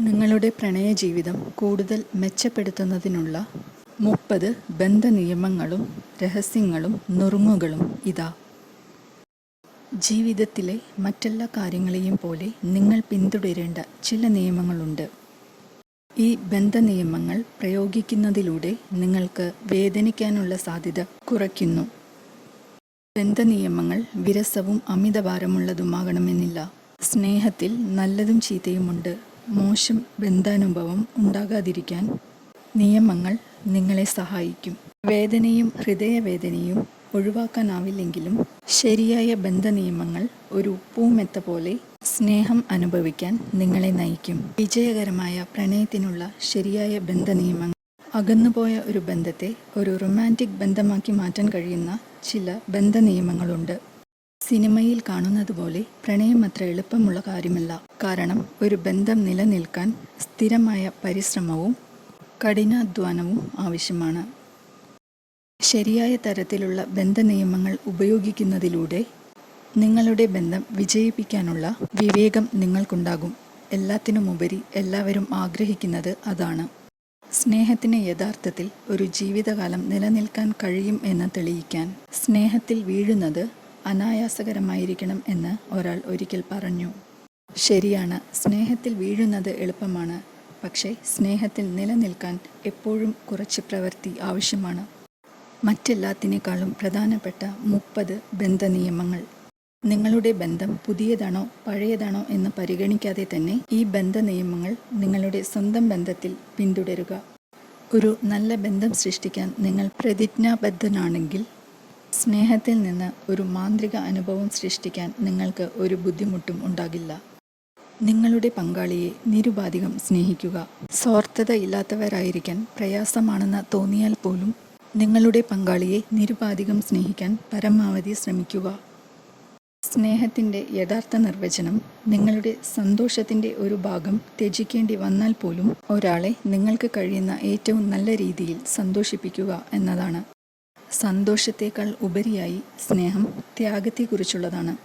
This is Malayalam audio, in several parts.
നിങ്ങളുടെ പ്രണയ ജീവിതം കൂടുതൽ മെച്ചപ്പെടുത്തുന്നതിനുള്ള മുപ്പത് ബന്ധ നിയമങ്ങളും രഹസ്യങ്ങളും നുറുങ്ങുകളും ഇതാ. ജീവിതത്തിലെ മറ്റെല്ലാ കാര്യങ്ങളെയും പോലെ നിങ്ങൾ പിന്തുടരേണ്ട ചില നിയമങ്ങളുണ്ട്. ഈ ബന്ധ നിയമങ്ങൾ പ്രയോഗിക്കുന്നതിലൂടെ നിങ്ങൾക്ക് വേദനിക്കാനുള്ള സാധ്യത കുറയ്ക്കുന്നു. ബന്ധ നിയമങ്ങൾ വിരസവും അമിതഭാരമുള്ളതുമാകണമെന്നില്ല. സ്നേഹത്തിൽ നല്ലതും ചീത്തയുമുണ്ട്. മോശം ബന്ധാനുഭവം ഉണ്ടാകാതിരിക്കാൻ നിയമങ്ങൾ നിങ്ങളെ സഹായിക്കും. വേദനയും ഹൃദയവേദനയും ഒഴിവാക്കാനാവില്ലെങ്കിലും ശരിയായ ബന്ധനിയമങ്ങൾ ഒരു പൂമെത്ത പോലെ സ്നേഹം അനുഭവിക്കാൻ നിങ്ങളെ നയിക്കും. വിജയകരമായ പ്രണയത്തിനുള്ള ശരിയായ ബന്ധനിയമങ്ങൾ. അകന്നുപോയ ഒരു ബന്ധത്തെ ഒരു റൊമാന്റിക് ബന്ധമാക്കി മാറ്റാൻ കഴിയുന്ന ചില ബന്ധനിയമങ്ങളുണ്ട്. സിനിമയിൽ കാണുന്നത് പോലെ പ്രണയം അത്ര എളുപ്പമുള്ള കാര്യമല്ല. കാരണം ഒരു ബന്ധം നിലനിൽക്കാൻ സ്ഥിരമായ പരിശ്രമവും കഠിനാധ്വാനവും ആവശ്യമാണ്. ശരിയായ തരത്തിലുള്ള ബന്ധ നിയമങ്ങൾ ഉപയോഗിക്കുന്നതിലൂടെ നിങ്ങളുടെ ബന്ധം വിജയിപ്പിക്കാനുള്ള വിവേകം നിങ്ങൾക്കുണ്ടാകും. എല്ലാത്തിനുമുപരി എല്ലാവരും ആഗ്രഹിക്കുന്നത് അതാണ്. സ്നേഹത്തിന് യഥാർത്ഥത്തിൽ ഒരു ജീവിതകാലം നിലനിൽക്കാൻ കഴിയും എന്ന് തെളിയിക്കാൻ. സ്നേഹത്തിൽ വീഴുന്നത് അനായാസകരമായിരിക്കണം എന്ന് ഒരാൾ ഒരിക്കൽ പറഞ്ഞു. ശരിയാണ് സ്നേഹത്തിൽ വീഴുന്നത് എളുപ്പമാണ്. പക്ഷേ സ്നേഹത്തിൽ നിലനിൽക്കാൻ എപ്പോഴും കുറച്ച് പ്രവൃത്തി ആവശ്യമാണ്. മറ്റെല്ലാത്തിനേക്കാളും പ്രധാനപ്പെട്ട മുപ്പത് ബന്ധനിയമങ്ങൾ. നിങ്ങളുടെ ബന്ധം പുതിയതാണോ പഴയതാണോ എന്ന് പരിഗണിക്കാതെ തന്നെ ഈ ബന്ധ നിയമങ്ങൾ നിങ്ങളുടെ സ്വന്തം ബന്ധത്തിൽ പിന്തുടരുക. ഒരു നല്ല ബന്ധം സൃഷ്ടിക്കാൻ നിങ്ങൾ പ്രതിജ്ഞാബദ്ധനാണെങ്കിൽ സ്നേഹത്തിൽ നിന്ന് ഒരു മാന്ത്രിക അനുഭവം സൃഷ്ടിക്കാൻ നിങ്ങൾക്ക് ഒരു ബുദ്ധിമുട്ടും ഉണ്ടാകില്ല. നിങ്ങളുടെ പങ്കാളിയെ നിരുപാധികം സ്നേഹിക്കുക. സ്വാർത്ഥത ഇല്ലാത്തവരായിരിക്കാൻ പ്രയാസമാണെന്ന് തോന്നിയാൽ പോലും നിങ്ങളുടെ പങ്കാളിയെ നിരുപാധികം സ്നേഹിക്കാൻ പരമാവധി ശ്രമിക്കുക. സ്നേഹത്തിന്റെ യഥാർത്ഥ നിർവചനം നിങ്ങളുടെ സന്തോഷത്തിന്റെ ഒരു ഭാഗം ത്യജിക്കേണ്ടി വന്നാൽ പോലും ഒരാളെ നിങ്ങൾക്ക് കഴിയുന്ന ഏറ്റവും നല്ല രീതിയിൽ സന്തോഷിപ്പിക്കുക എന്നതാണ്. സന്തോഷത്തേക്കാൾ ഉപരിയായി സ്നേഹം ത്യാഗത്തെക്കുറിച്ചുള്ളതാണ്.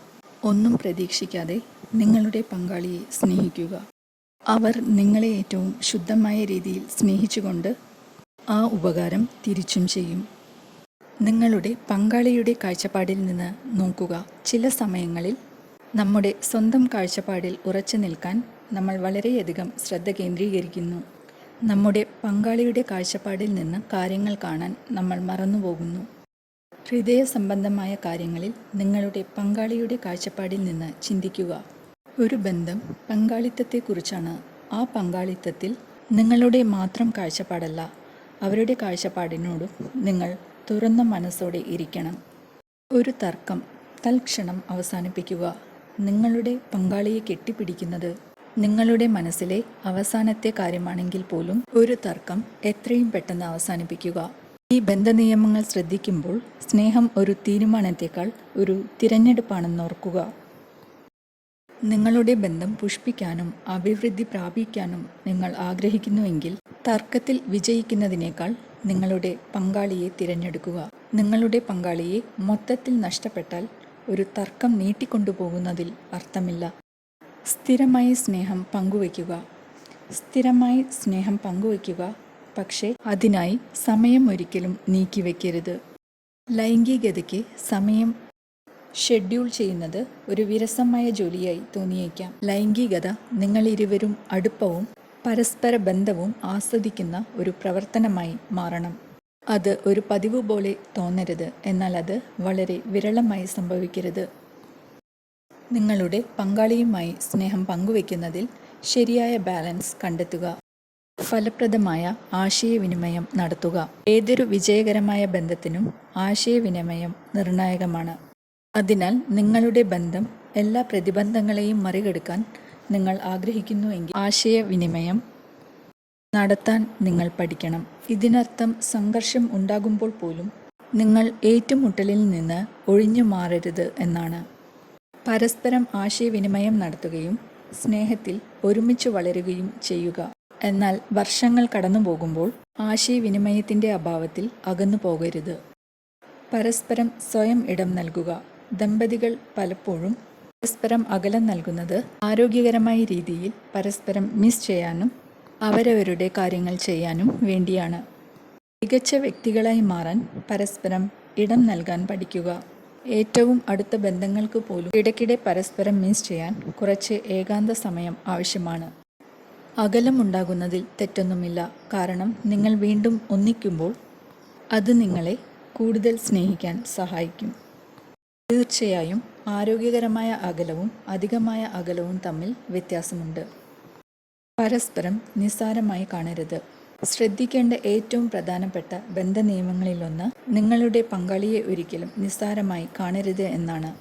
ഒന്നും പ്രതീക്ഷിക്കാതെ നിങ്ങളുടെ പങ്കാളിയെ സ്നേഹിക്കുക. അവർ നിങ്ങളെ ഏറ്റവും ശുദ്ധമായ രീതിയിൽ സ്നേഹിച്ചുകൊണ്ട് ആ ഉപകാരം തിരിച്ചും ചെയ്യും. നിങ്ങളുടെ പങ്കാളിയുടെ കാഴ്ചപ്പാടിൽ നിന്ന് നോക്കുക. ചില സമയങ്ങളിൽ നമ്മുടെ സ്വന്തം കാഴ്ചപ്പാടിൽ ഉറച്ചു നിൽക്കാൻ നമ്മൾ വളരെയധികം ശ്രദ്ധ കേന്ദ്രീകരിക്കുന്നു. നമ്മുടെ പങ്കാളിയുടെ കാഴ്ചപ്പാടിൽ നിന്ന് കാര്യങ്ങൾ കാണാൻ നമ്മൾ മറന്നുപോകുന്നു. ഹൃദയ സംബന്ധമായ കാര്യങ്ങളിൽ നിങ്ങളുടെ പങ്കാളിയുടെ കാഴ്ചപ്പാടിൽ നിന്ന് ചിന്തിക്കുക. ഒരു ബന്ധം പങ്കാളിത്തത്തെക്കുറിച്ചാണ്. ആ പങ്കാളിത്തത്തിൽ നിങ്ങളുടെ മാത്രം കാഴ്ചപ്പാടല്ല അവരുടെ കാഴ്ചപ്പാടിനോടും നിങ്ങൾ തുറന്ന മനസ്സോടെ ഇരിക്കണം. ഒരു തർക്കം തൽക്ഷണം അവസാനിപ്പിക്കുക. നിങ്ങളുടെ പങ്കാളിയെ കെട്ടിപ്പിടിക്കുന്നത് നിങ്ങളുടെ മനസ്സിലെ അവസാനത്തെ കാര്യമാണെങ്കിൽ പോലും ഒരു തർക്കം എത്രയും പെട്ടെന്ന് അവസാനിപ്പിക്കുക. ഈ ബന്ധ നിയമങ്ങൾ ശ്രദ്ധിക്കുമ്പോൾ സ്നേഹം ഒരു തീരുമാനത്തേക്കാൾ ഒരു തിരഞ്ഞെടുപ്പാണെന്ന് ഓർക്കുക. നിങ്ങളുടെ ബന്ധം പുഷ്പിക്കാനും അഭിവൃദ്ധി പ്രാപിക്കാനും നിങ്ങൾ ആഗ്രഹിക്കുന്നുവെങ്കിൽ തർക്കത്തിൽ വിജയിക്കുന്നതിനേക്കാൾ നിങ്ങളുടെ പങ്കാളിയെ തിരഞ്ഞെടുക്കുക. നിങ്ങളുടെ പങ്കാളിയെ മൊത്തത്തിൽ നഷ്ടപ്പെട്ടാൽ ഒരു തർക്കം നീട്ടിക്കൊണ്ടുപോകുന്നതിൽ അർത്ഥമില്ല. സ്ഥിരമായി സ്നേഹം പങ്കുവയ്ക്കുക. സ്ഥിരമായി സ്നേഹം പങ്കുവയ്ക്കുക. പക്ഷേ അതിനായി സമയം ഒരിക്കലും നീക്കിവെക്കരുത്. ലൈംഗികതയ്ക്ക് സമയം ഷെഡ്യൂൾ ചെയ്യുന്നത് ഒരു വിരസമായ ജോലിയായി തോന്നിയേക്കാം. ലൈംഗികത നിങ്ങളിരുവരും അടുപ്പവും പരസ്പര ബന്ധവും ആസ്വദിക്കുന്ന ഒരു പ്രവർത്തനമായി മാറണം. അത് ഒരു പതിവ് പോലെ തോന്നരുത്. എന്നാൽ അത് വളരെ വിരളമായി സംഭവിക്കരുത്. നിങ്ങളുടെ പങ്കാളിയുമായി സ്നേഹം പങ്കുവയ്ക്കുന്നതിൽ ശരിയായ ബാലൻസ് കണ്ടെത്തുക. ഫലപ്രദമായ ആശയവിനിമയം നടത്തുക. ഏതൊരു വിജയകരമായ ബന്ധത്തിനും ആശയവിനിമയം നിർണായകമാണ്. അതിനാൽ നിങ്ങളുടെ ബന്ധം എല്ലാ പ്രതിബന്ധങ്ങളെയും മറികടക്കാൻ നിങ്ങൾ ആഗ്രഹിക്കുന്നുവെങ്കിൽ ആശയവിനിമയം നടത്താൻ നിങ്ങൾ പഠിക്കണം. ഇതിനർത്ഥം സംഘർഷം ഉണ്ടാകുമ്പോൾ പോലും നിങ്ങൾ ഏറ്റുമുട്ടലിൽ നിന്ന് ഒഴിഞ്ഞു മാറരുത് എന്നാണ്. പരസ്പരം ആശയവിനിമയം നടത്തുകയും സ്നേഹത്തിൽ ഒരുമിച്ച് വളരുകയും ചെയ്യുക. എന്നാൽ വർഷങ്ങൾ കടന്നു പോകുമ്പോൾ ആശയവിനിമയത്തിന്റെ അഭാവത്തിൽ അകന്നു പോകരുത്. പരസ്പരം സ്വയം ഇടം നൽകുക. ദമ്പതികൾ പലപ്പോഴും പരസ്പരം അകലം നൽകുന്നത് ആരോഗ്യകരമായ രീതിയിൽ പരസ്പരം മിസ് ചെയ്യാനും അവരവരുടെ കാര്യങ്ങൾ ചെയ്യാനും വേണ്ടിയാണ്. മികച്ച വ്യക്തികളായി മാറാൻ പരസ്പരം ഇടം നൽകാൻ പഠിക്കുക. ഏറ്റവും അടുത്ത ബന്ധങ്ങൾക്ക് പോലും ഇടയ്ക്കിടെ പരസ്പരം മിസ് ചെയ്യാൻ കുറച്ച് ഏകാന്ത സമയം ആവശ്യമാണ്. അകലമുണ്ടാകുന്നതിൽ തെറ്റൊന്നുമില്ല. കാരണം നിങ്ങൾ വീണ്ടും ഒന്നിക്കുമ്പോൾ അത് നിങ്ങളെ കൂടുതൽ സ്നേഹിക്കാൻ സഹായിക്കും. തീർച്ചയായും ആരോഗ്യകരമായ അകലവും അധികമായ അകലവും തമ്മിൽ വ്യത്യാസമുണ്ട്. പരസ്പരം നിസ്സാരമായി കാണരുത്. ശ്രദ്ധിക്കേണ്ട ഏറ്റവും പ്രധാനപ്പെട്ട ബന്ധ നിയമങ്ങളിലൊന്ന് നിങ്ങളുടെ പങ്കാളിയെ ഒരിക്കലും നിസ്സാരമായി കാണരുത് എന്നാണ്.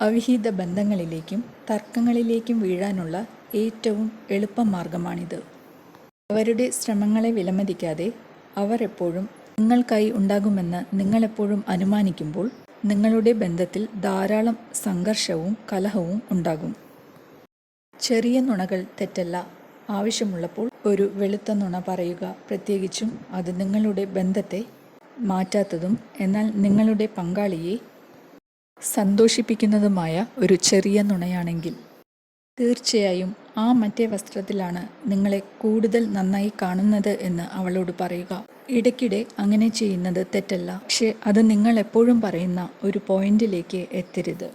അവിഹിത ബന്ധങ്ങളിലേക്കും തർക്കങ്ങളിലേക്കും വീഴാനുള്ള ഏറ്റവും എളുപ്പമാർഗമാണിത് അവരുടെ ശ്രമങ്ങളെ വിലമതിക്കാതെ അവർ എപ്പോഴും നിങ്ങൾക്കായി ഉണ്ടാകുമെന്ന് നിങ്ങളെപ്പോഴും അനുമാനിക്കുമ്പോൾ നിങ്ങളുടെ ബന്ധത്തിൽ ധാരാളം സംഘർഷവും കലഹവും ഉണ്ടാകും. ചെറിയ നുണകൾ തെറ്റല്ല. ആവശ്യമുള്ളപ്പോൾ ഒരു വെളുത്ത നുണ പറയുക. പ്രത്യേകിച്ചും അത് നിങ്ങളുടെ ബന്ധത്തെ മാറ്റാത്തതും എന്നാൽ നിങ്ങളുടെ പങ്കാളിയെ സന്തോഷിപ്പിക്കുന്നതുമായ ഒരു ചെറിയ നുണയാണെങ്കിൽ. തീർച്ചയായും ആ മറ്റേ വസ്ത്രത്തിലാണ് നിങ്ങളെ കൂടുതൽ നന്നായി കാണുന്നത് എന്ന് അവളോട് പറയുക. ഇടയ്ക്കിടെ അങ്ങനെ ചെയ്യുന്നത് തെറ്റല്ല. പക്ഷെ അത് നിങ്ങൾ എപ്പോഴും പറയുന്ന ഒരു പോയിന്റിലേക്ക് എത്തരുത്.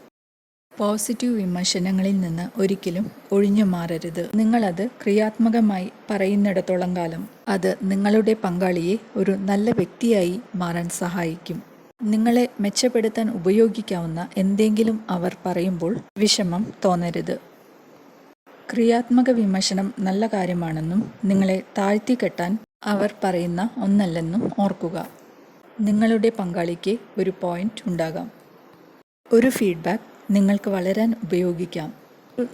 പോസിറ്റീവ് വിമർശനങ്ങളിൽ നിന്ന് ഒരിക്കലും ഒഴിഞ്ഞു മാറരുത്. നിങ്ങളത് ക്രിയാത്മകമായി പറയുന്നിടത്തോളം കാലം അത് നിങ്ങളുടെ പങ്കാളിയെ ഒരു നല്ല വ്യക്തിയായി മാറാൻ സഹായിക്കും. നിങ്ങളെ മെച്ചപ്പെടുത്താൻ ഉപയോഗിക്കാവുന്ന എന്തെങ്കിലും അവർ പറയുമ്പോൾ വിഷമം തോന്നരുത്. ക്രിയാത്മക വിമർശനം നല്ല കാര്യമാണെന്നും നിങ്ങളെ താഴ്ത്തിക്കെട്ടാൻ അവർ പറയുന്ന ഒന്നല്ലെന്നും ഓർക്കുക. നിങ്ങളുടെ പങ്കാളിക്ക് ഒരു പോയിന്റ് ഉണ്ടാകാം. ഒരു ഫീഡ്ബാക്ക് നിങ്ങൾക്ക് വളരാൻ ഉപയോഗിക്കാം.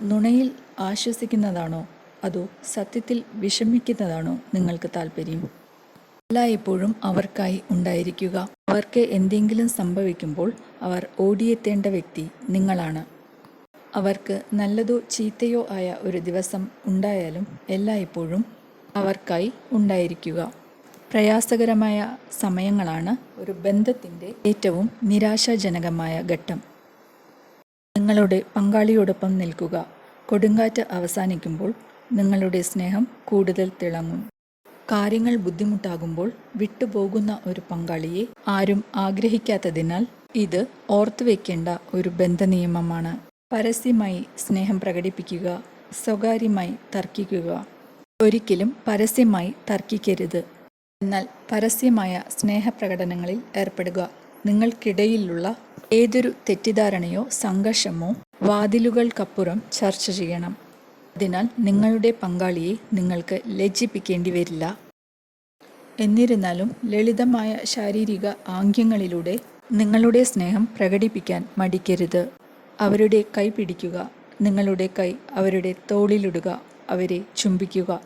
നുണയിൽ ആശ്വസിക്കുന്നതാണോ? അതോ സത്യത്തിൽ വിഷമിക്കുന്നതാണോ നിങ്ങൾക്ക് താല്പര്യം എല്ലായ്പ്പോഴും അവർക്കായി ഉണ്ടായിരിക്കുക. അവർക്ക് എന്തെങ്കിലും സംഭവിക്കുമ്പോൾ അവർ ഓടിയെത്തേണ്ട വ്യക്തി നിങ്ങളാണ്. അവർക്ക് നല്ലതോ ചീത്തയോ ആയ ഒരു ദിവസം ഉണ്ടായാലും എല്ലായ്പ്പോഴും അവർക്കായി ഉണ്ടായിരിക്കുക. പ്രയാസകരമായ സമയങ്ങളാണ് ഒരു ബന്ധത്തിന്റെ ഏറ്റവും നിരാശാജനകമായ ഘട്ടം. നിങ്ങളുടെ പങ്കാളിയോടൊപ്പം നിൽക്കുക. കൊടുങ്കാറ്റ് അവസാനിക്കുമ്പോൾ നിങ്ങളുടെ സ്നേഹം കൂടുതൽ തിളങ്ങും. കാര്യങ്ങൾ ബുദ്ധിമുട്ടാകുമ്പോൾ വിട്ടുപോകുന്ന ഒരു പങ്കാളിയെ ആരും ആഗ്രഹിക്കാത്തതിനാൽ ഇത് ഓർത്തുവെക്കേണ്ട ഒരു ബന്ധനിയമമാണ്. പരസ്യമായി സ്നേഹം പ്രകടിപ്പിക്കുക സ്വകാര്യമായി തർക്കിക്കുക. ഒരിക്കലും പരസ്യമായി തർക്കിക്കരുത്. എന്നാൽ പരസ്യമായ സ്നേഹപ്രകടനങ്ങളിൽ ഏർപ്പെടുക നിങ്ങൾക്കിടയിലുള്ള ഏതൊരു തെറ്റിദ്ധാരണയോ സംഘർഷമോ വാതിലുകൾക്കപ്പുറം ചർച്ച ചെയ്യണം. അതിനാൽ നിങ്ങളുടെ പങ്കാളിയെ നിങ്ങൾക്ക് ലജ്ജിപ്പിക്കേണ്ടി വരില്ല. എന്നിരുന്നാലും ലളിതമായ ശാരീരിക ആംഗ്യങ്ങളിലൂടെ നിങ്ങളുടെ സ്നേഹം പ്രകടിപ്പിക്കാൻ മടിക്കരുത്. അവരുടെ കൈ പിടിക്കുക നിങ്ങളുടെ കൈ അവരുടെ തോളിലിടുക അവരെ ചുംബിക്കുക.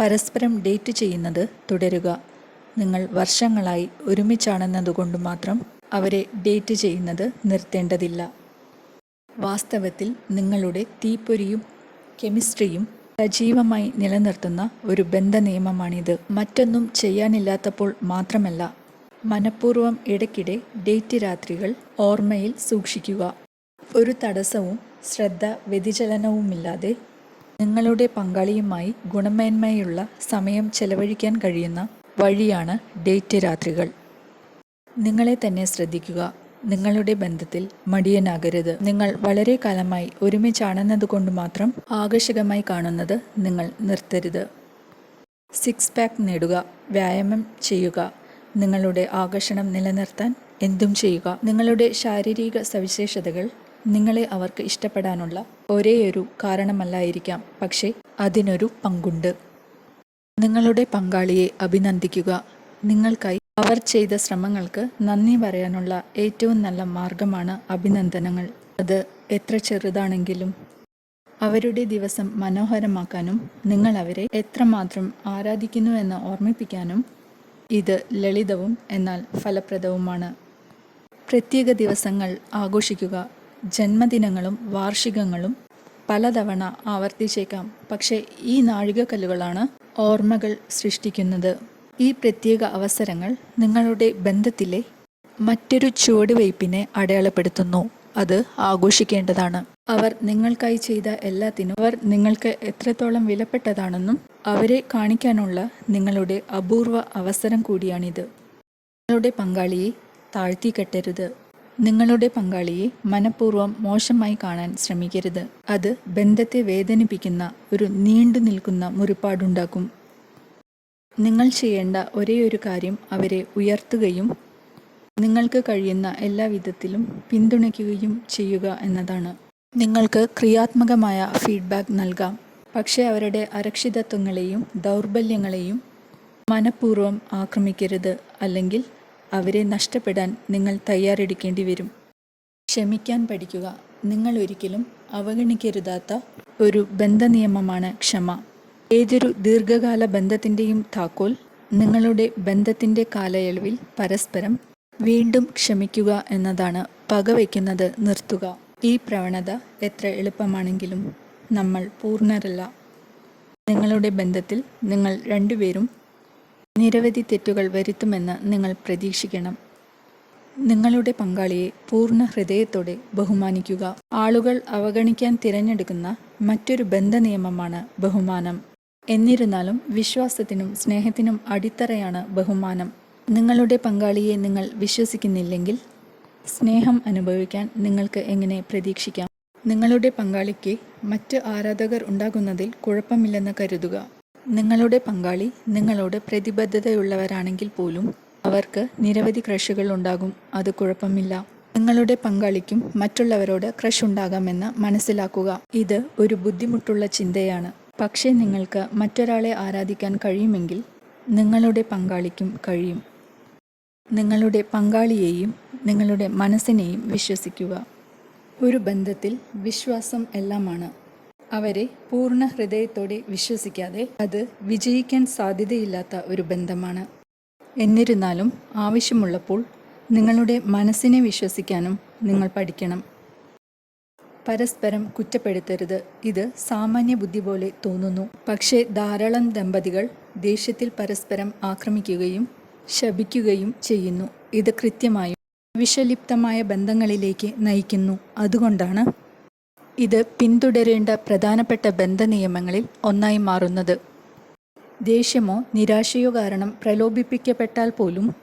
പരസ്പരം ഡേറ്റ് ചെയ്യുന്നത് തുടരുക. നിങ്ങൾ വർഷങ്ങളായി ഒരുമിച്ചാണെന്നതുകൊണ്ട് മാത്രം അവരെ ഡേറ്റ് ചെയ്യുന്നത് നിർത്തേണ്ടതില്ല. വാസ്തവത്തിൽ നിങ്ങളുടെ തീപ്പൊരിയും കെമിസ്ട്രിയും സജീവമായി നിലനിർത്തുന്ന ഒരു ബന്ധ നിയമമാണിത് മറ്റൊന്നും ചെയ്യാനില്ലാത്തപ്പോൾ മാത്രമല്ല മനഃപൂർവം ഇടയ്ക്കിടെ ഡേറ്റ് രാത്രികൾ ഓർമ്മയിൽ സൂക്ഷിക്കുക. ഒരു തടസ്സവും ശ്രദ്ധ വ്യതിചലനവുമില്ലാതെ നിങ്ങളുടെ പങ്കാളിയുമായി ഗുണമേന്മയുള്ള സമയം ചെലവഴിക്കാൻ കഴിയുന്ന വഴിയാണ് ഡേറ്റ് രാത്രികൾ നിങ്ങളെ തന്നെ ശ്രദ്ധിക്കുക. നിങ്ങളുടെ ബന്ധത്തിൽ മടിയനാകരുത്. നിങ്ങൾ വളരെ കാലമായി ഒരുമിച്ചാണെന്നതുകൊണ്ട് മാത്രം ആകർഷകമായി കാണുന്നത് നിങ്ങൾ നിർത്തരുത്. സിക്സ് പാക്ക് നേടുക. വ്യായാമം ചെയ്യുക. നിങ്ങളുടെ ആകർഷണം നിലനിർത്താൻ എന്തും ചെയ്യുക. നിങ്ങളുടെ ശാരീരിക സവിശേഷതകൾ നിങ്ങളെ അവർക്ക് ഇഷ്ടപ്പെടാനുള്ള ഒരേയൊരു കാരണമല്ലായിരിക്കാം. പക്ഷേ അതിനൊരു പങ്കുണ്ട്. നിങ്ങളുടെ പങ്കാളിയെ അഭിനന്ദിക്കുക. നിങ്ങൾക്കായി അവർ ചെയ്ത ശ്രമങ്ങൾക്ക് നന്ദി പറയാനുള്ള ഏറ്റവും നല്ല മാർഗമാണ് അഭിനന്ദനങ്ങൾ. അത് എത്ര ചെറുതാണെങ്കിലും അവരുടെ ദിവസം മനോഹരമാക്കാനും നിങ്ങൾ അവരെ എത്രമാത്രം ആരാധിക്കുന്നു എന്ന് ഓർമ്മിപ്പിക്കാനും ഇത് ലളിതവും എന്നാൽ ഫലപ്രദവുമാണ്. പ്രത്യേക ദിവസങ്ങൾ ആഘോഷിക്കുക. ജന്മദിനങ്ങളും വാർഷികങ്ങളും പലതവണ ആവർത്തിച്ചേക്കാം. പക്ഷേ ഈ നാഴികക്കല്ലുകളാണ് ഓർമ്മകൾ സൃഷ്ടിക്കുന്നത്. ഈ പ്രത്യേക അവസരങ്ങൾ നിങ്ങളുടെ ബന്ധത്തിലെ മറ്റൊരു ചുവടുവയ്പ്പിനെ അടയാളപ്പെടുത്തുന്നു. അത് ആഘോഷിക്കേണ്ടതാണ്. അവർ നിങ്ങൾക്കായി ചെയ്ത എല്ലാത്തിനും അവർ നിങ്ങൾക്ക് എത്രത്തോളം വിലപ്പെട്ടതാണെന്നും അവരെ കാണിക്കാനുള്ള നിങ്ങളുടെ അപൂർവ അവസരം കൂടിയാണിത്. നിങ്ങളുടെ പങ്കാളിയെ താഴ്ത്തിക്കെട്ടരുത്. നിങ്ങളുടെ പങ്കാളിയെ മനഃപൂർവം മോശമായി കാണാൻ ശ്രമിക്കരുത്. അത് ബന്ധത്തെ വേദനിപ്പിക്കുന്ന ഒരു നീണ്ടു നിൽക്കുന്ന മുറിപ്പാടുണ്ടാക്കും. നിങ്ങൾ ചെയ്യേണ്ട ഒരേയൊരു കാര്യം അവരെ ഉയർത്തുകയും നിങ്ങൾക്ക് കഴിയുന്ന എല്ലാ വിധത്തിലും പിന്തുണയ്ക്കുകയും ചെയ്യുക എന്നതാണ്. നിങ്ങൾക്ക് ക്രിയാത്മകമായ ഫീഡ്ബാക്ക് നൽകാം. പക്ഷേ അവരുടെ അരക്ഷിതത്വങ്ങളെയും ദൗർബല്യങ്ങളെയും മനഃപൂർവം ആക്രമിക്കരുത്. അല്ലെങ്കിൽ അവരെ നഷ്ടപ്പെടാൻ നിങ്ങൾ തയ്യാറെടുക്കേണ്ടി വരും. ക്ഷമിക്കാൻ പഠിക്കുക. നിങ്ങൾ ഒരിക്കലും അവഗണിക്കരുതാത്ത ഒരു ബന്ധനിയമമാണ് ക്ഷമ. ഏതൊരു ദീർഘകാല ബന്ധത്തിന്റെയും താക്കോൽ നിങ്ങളുടെ ബന്ധത്തിന്റെ കാലയളവിൽ പരസ്പരം വീണ്ടും ക്ഷമിക്കുക എന്നതാണ് പകവയ്ക്കുന്നത് നിർത്തുക. ഈ പ്രവണത എത്ര എളുപ്പമാണെങ്കിലും നമ്മൾ പൂർണരല്ല. നിങ്ങളുടെ ബന്ധത്തിൽ നിങ്ങൾ രണ്ടുപേരും നിരവധി തെറ്റുകൾ വരുത്തുമെന്ന് നിങ്ങൾ പ്രതീക്ഷിക്കണം. നിങ്ങളുടെ പങ്കാളിയെ പൂർണ ഹൃദയത്തോടെ ബഹുമാനിക്കുക. ആളുകൾ അവഗണിക്കാൻ തിരഞ്ഞെടുക്കുന്ന മറ്റൊരു ബന്ധനിയമമാണ് ബഹുമാനം. എന്നിരുന്നാലും വിശ്വാസത്തിനും സ്നേഹത്തിനും അടിത്തറയാണ് ബഹുമാനം. നിങ്ങളുടെ പങ്കാളിയെ നിങ്ങൾ വിശ്വസിക്കുന്നില്ലെങ്കിൽ സ്നേഹം അനുഭവിക്കാൻ നിങ്ങൾക്ക് എങ്ങനെ പ്രതീക്ഷിക്കാം? നിങ്ങളുടെ പങ്കാളിക്ക് മറ്റ് ആരാധകർ ഉണ്ടാകുന്നതിൽ കുഴപ്പമില്ലെന്ന് കരുതുക. നിങ്ങളുടെ പങ്കാളി നിങ്ങളോട് പ്രതിബദ്ധതയുള്ളവരാണെങ്കിൽ പോലും അവർക്ക് നിരവധി ക്രഷുകൾ ഉണ്ടാകും. അത് കുഴപ്പമില്ല. നിങ്ങളുടെ പങ്കാളിക്കും മറ്റുള്ളവരോട് ക്രഷ് ഉണ്ടാകാമെന്ന് മനസ്സിലാക്കുക. ഇത് ഒരു ബുദ്ധിമുട്ടുള്ള ചിന്തയാണ്. പക്ഷേ നിങ്ങൾക്ക് മറ്റൊരാളെ ആരാധിക്കാൻ കഴിയുമെങ്കിൽ നിങ്ങളുടെ പങ്കാളിക്കും കഴിയും. നിങ്ങളുടെ പങ്കാളിയെയും നിങ്ങളുടെ മനസ്സിനെയും വിശ്വസിക്കുക. ഒരു ബന്ധത്തിൽ വിശ്വാസം എല്ലാമാണ്. അവരെ പൂർണ ഹൃദയത്തോടെ വിശ്വസിക്കാതെ അത് വിജയിക്കാൻ സാധ്യതയില്ലാത്ത ഒരു ബന്ധമാണ്. എന്നിരുന്നാലും ആവശ്യമുള്ളപ്പോൾ നിങ്ങളുടെ മനസ്സിനെ വിശ്വസിക്കാനും നിങ്ങൾ പഠിക്കണം. പരസ്പരം കുറ്റപ്പെടുത്തരുത്. ഇത് സാമാന്യ ബുദ്ധി പോലെ തോന്നുന്നു. പക്ഷേ ധാരാളം ദമ്പതികൾ ദേഷ്യത്തിൽ പരസ്പരം ആക്രമിക്കുകയും ശപിക്കുകയും ചെയ്യുന്നു. ഇത് കൃത്യമായും വിഷലിപ്തമായ ബന്ധങ്ങളിലേക്ക് നയിക്കുന്നു. അതുകൊണ്ടാണ് ഇത് പിന്തുടരേണ്ട പ്രധാനപ്പെട്ട ബന്ധനിയമങ്ങളിൽ ഒന്നായി മാറുന്നത്. ദേഷ്യമോ നിരാശയോ കാരണം പ്രലോഭിപ്പിക്കപ്പെട്ടാൽ പോലും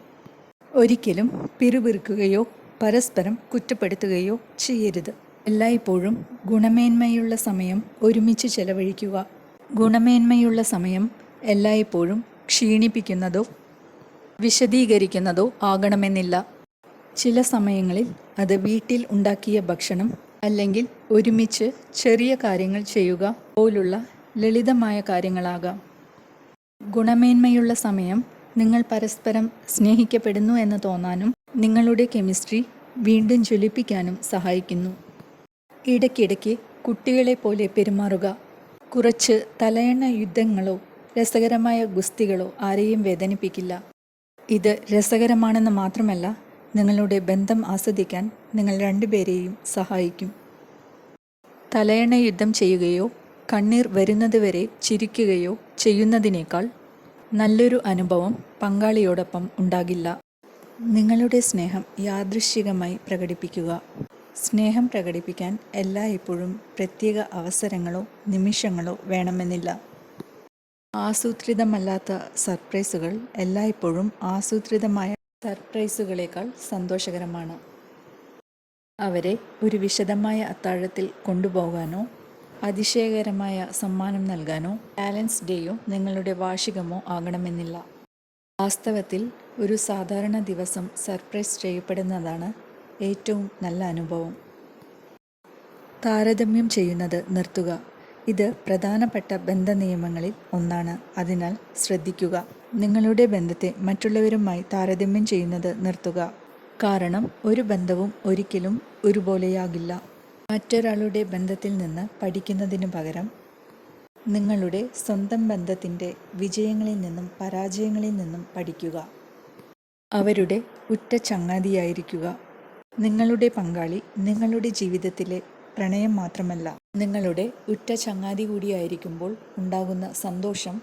ഒരിക്കലും പിറുപിറുക്കുകയോ പരസ്പരം കുറ്റപ്പെടുത്തുകയോ ചെയ്യരുത്. എല്ലായ്പ്പോഴും ഗുണമേന്മയുള്ള സമയം ഒരുമിച്ച് ചെലവഴിക്കുക. ഗുണമേന്മയുള്ള സമയം എല്ലായ്പ്പോഴും ക്ഷീണിപ്പിക്കുന്നതോ വിശദീകരിക്കുന്നതോ ആകണമെന്നില്ല. ചില സമയങ്ങളിൽ അത് വീട്ടിൽ ഉണ്ടാക്കിയ ഭക്ഷണം അല്ലെങ്കിൽ ഒരുമിച്ച് ചെറിയ കാര്യങ്ങൾ ചെയ്യുക പോലുള്ള ലളിതമായ കാര്യങ്ങളാകാം. ഗുണമേന്മയുള്ള സമയം നിങ്ങൾ പരസ്പരം സ്നേഹിക്കപ്പെടുന്നു എന്ന് തോന്നാനും നിങ്ങളുടെ കെമിസ്ട്രി വീണ്ടും ജ്വലിപ്പിക്കാനും സഹായിക്കുന്നു. ഇടയ്ക്കിടയ്ക്ക് കുട്ടികളെ പോലെ പെരുമാറുക. കുറച്ച് തലയെണ്ണ യുദ്ധങ്ങളോ രസകരമായ ഗുസ്തികളോ ആരെയും വേദനിപ്പിക്കില്ല. ഇത് രസകരമാണെന്ന് മാത്രമല്ല നിങ്ങളുടെ ബന്ധം ആസ്വദിക്കാൻ നിങ്ങൾ രണ്ടുപേരെയും സഹായിക്കും. തലയണ യുദ്ധം ചെയ്യുകയോ കണ്ണീർ വരുന്നതുവരെ ചിരിക്കുകയോ ചെയ്യുന്നതിനേക്കാൾ നല്ലൊരു അനുഭവം പങ്കാളിയോടൊപ്പം ഉണ്ടാകില്ല. നിങ്ങളുടെ സ്നേഹം യാദൃശ്ചികമായി പ്രകടിപ്പിക്കുക. സ്നേഹം പ്രകടിപ്പിക്കാൻ എല്ലായ്പ്പോഴും പ്രത്യേക അവസരങ്ങളോ നിമിഷങ്ങളോ വേണമെന്നില്ല. ആസൂത്രിതമല്ലാത്ത സർപ്രൈസുകൾ എല്ലായ്പ്പോഴും ആസൂത്രിതമായ സർപ്രൈസുകളേക്കാൾ സന്തോഷകരമാണ്. അവരെ ഒരു വിശദമായ അത്താഴത്തിൽ കൊണ്ടുപോകാനോ അതിശയകരമായ സമ്മാനം നൽകാനോ ബാലൻസ് ഡേയോ നിങ്ങളുടെ വാർഷികമോ ആകണമെന്നില്ല. വാസ്തവത്തിൽ ഒരു സാധാരണ ദിവസം സർപ്രൈസ് ചെയ്യപ്പെടുന്നതാണ് ഏറ്റവും നല്ല അനുഭവം. താരതമ്യം ചെയ്യുന്നത് നിർത്തുക. ഇത് പ്രധാനപ്പെട്ട ബന്ധ നിയമങ്ങളിൽ ഒന്നാണ്. അതിനാൽ ശ്രദ്ധിക്കുക. നിങ്ങളുടെ ബന്ധത്തെ മറ്റുള്ളവരുമായി താരതമ്യം ചെയ്യുന്നത് നിർത്തുക. കാരണം ഒരു ബന്ധവും ഒരിക്കലും ഒരുപോലെയാകില്ല. മറ്റൊരാളുടെ ബന്ധത്തിൽ നിന്ന് പഠിക്കുന്നതിനു പകരം നിങ്ങളുടെ സ്വന്തം ബന്ധത്തിന്റെ വിജയങ്ങളിൽ നിന്നും പരാജയങ്ങളിൽ നിന്നും പഠിക്കുക. അവരുടെ ഉറ്റ ചങ്ങാതിയായിരിക്കുക. നിങ്ങളുടെ പങ്കാളി നിങ്ങളുടെ ജീവിതത്തിലെ പ്രണയം മാത്രമല്ല. നിങ്ങളുടെ ഉറ്റ ചങ്ങാതി കൂടിയായിരിക്കുമ്പോൾ ഉണ്ടാകുന്ന സന്തോഷം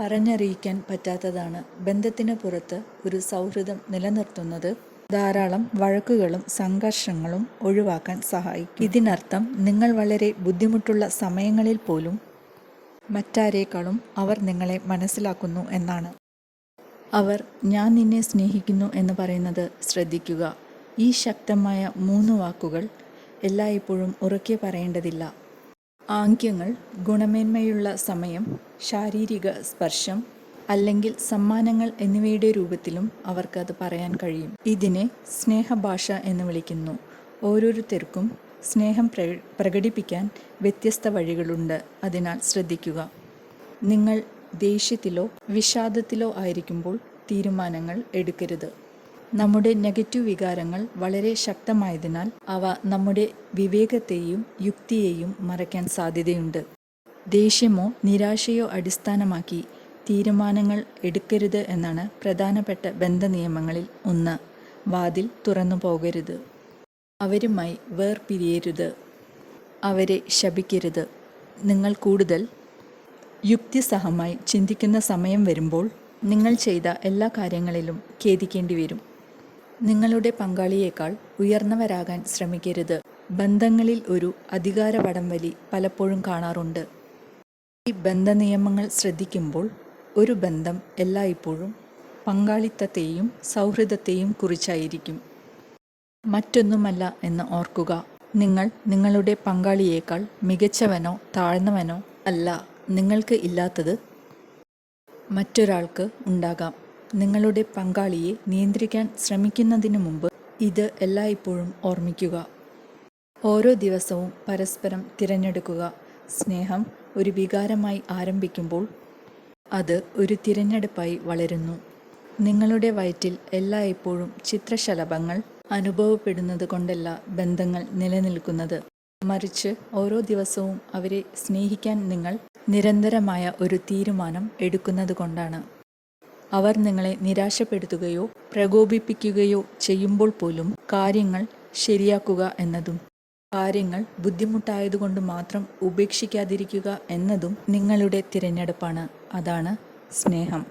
പറഞ്ഞറിയിക്കാൻ പറ്റാത്തതാണ്. ബന്ധത്തിന് പുറത്ത് ഒരു സൗഹൃദം നിലനിർത്തുന്നത് ധാരാളം വഴക്കുകളും സംഘർഷങ്ങളും ഒഴിവാക്കാൻ സഹായിക്കും. ഇതിനർത്ഥം നിങ്ങൾ വളരെ ബുദ്ധിമുട്ടുള്ള സമയങ്ങളിൽ പോലും മറ്റാരേക്കാളും അവർ നിങ്ങളെ മനസ്സിലാക്കുന്നു എന്നാണ്. അവർ ഞാൻ നിന്നെ സ്നേഹിക്കുന്നു എന്ന് പറയുന്നത് ശ്രദ്ധിക്കുക. ഈ ശക്തമായ മൂന്ന് വാക്കുകൾ എല്ലായ്പ്പോഴും ഉറക്കെ പറയേണ്ടതില്ല. ആംഗ്യങ്ങൾ ഗുണമേന്മയുള്ള സമയം ശാരീരിക സ്പർശം അല്ലെങ്കിൽ സമ്മാനങ്ങൾ എന്നിവയുടെ രൂപത്തിലും അവർക്കത് പറയാൻ കഴിയും. ഇതിനെ സ്നേഹഭാഷ എന്ന് വിളിക്കുന്നു. ഓരോരുത്തർക്കും സ്നേഹം പ്ര പ്രകടിപ്പിക്കാൻ വ്യത്യസ്ത വഴികളുണ്ട്. അതിനാൽ ശ്രദ്ധിക്കുക. നിങ്ങൾ ദേഷ്യത്തിലോ വിഷാദത്തിലോ ആയിരിക്കുമ്പോൾ തീരുമാനങ്ങൾ എടുക്കരുത്. നമ്മുടെ നെഗറ്റീവ് വികാരങ്ങൾ വളരെ ശക്തമായതിനാൽ അവ നമ്മുടെ വിവേകത്തെയും യുക്തിയെയും മറയ്ക്കാൻ സാധ്യതയുണ്ട്. ദേഷ്യമോ നിരാശയോ അടിസ്ഥാനമാക്കി തീരുമാനങ്ങൾ എടുക്കരുത് എന്നാണ് പ്രധാനപ്പെട്ട ബന്ധനിയമങ്ങളിൽ ഒന്ന്. വാതിൽ തുറന്നു പോകരുത്. അവരുമായി വേർപിരിയരുത്. അവരെ ശപിക്കരുത്. നിങ്ങൾ കൂടുതൽ യുക്തിസഹമായി ചിന്തിക്കുന്ന സമയം വരുമ്പോൾ നിങ്ങൾ ചെയ്ത എല്ലാ കാര്യങ്ങളിലും ഖേദിക്കേണ്ടി വരും. നിങ്ങളുടെ പങ്കാളിയേക്കാൾ ഉയർന്നവരാകാൻ ശ്രമിക്കരുത്. ബന്ധങ്ങളിൽ ഒരു അധികാര വടംവലി പലപ്പോഴും കാണാറുണ്ട്. ഈ ബന്ധ നിയമങ്ങൾ ശ്രദ്ധിക്കുമ്പോൾ ഒരു ബന്ധം എല്ലായ്പ്പോഴും പങ്കാളിത്തത്തെയും സൗഹൃദത്തെയും കുറിച്ചായിരിക്കും. മറ്റൊന്നുമല്ല എന്ന് ഓർക്കുക. നിങ്ങൾ നിങ്ങളുടെ പങ്കാളിയേക്കാൾ മികച്ചവനോ താഴ്ന്നവനോ അല്ല. നിങ്ങൾക്ക് ഇല്ലാത്തത് മറ്റൊരാൾക്ക് ഉണ്ടാകാം. നിങ്ങളുടെ പങ്കാളിയെ നിയന്ത്രിക്കാൻ ശ്രമിക്കുന്നതിന് മുമ്പ് ഇത് എല്ലായ്പ്പോഴും ഓർമ്മിക്കുക. ഓരോ ദിവസവും പരസ്പരം തിരഞ്ഞെടുക്കുക. സ്നേഹം ഒരു വികാരമായി ആരംഭിക്കുമ്പോൾ അത് ഒരു തിരഞ്ഞെടുപ്പായി വളരുന്നു. നിങ്ങളുടെ വയറ്റിൽ എല്ലായ്പ്പോഴും ചിത്രശലഭങ്ങൾ അനുഭവപ്പെടുന്നത് കൊണ്ടല്ല ബന്ധങ്ങൾ നിലനിൽക്കുന്നത്. മറിച്ച് ഓരോ ദിവസവും അവരെ സ്നേഹിക്കാൻ നിങ്ങൾ നിരന്തരമായ ഒരു തീരുമാനം എടുക്കുന്നത് കൊണ്ടാണ്. അവർ നിങ്ങളെ നിരാശപ്പെടുത്തുകയോ പ്രകോപിപ്പിക്കുകയോ ചെയ്യുമ്പോൾ പോലും കാര്യങ്ങൾ ശരിയാക്കുക എന്നതും കാര്യങ്ങൾ ബുദ്ധിമുട്ടായതുകൊണ്ട് മാത്രം ഉപേക്ഷിക്കാതിരിക്കുക എന്നതും നിങ്ങളുടെ തിരഞ്ഞെടുപ്പാണ്. അതാണ് സ്നേഹം.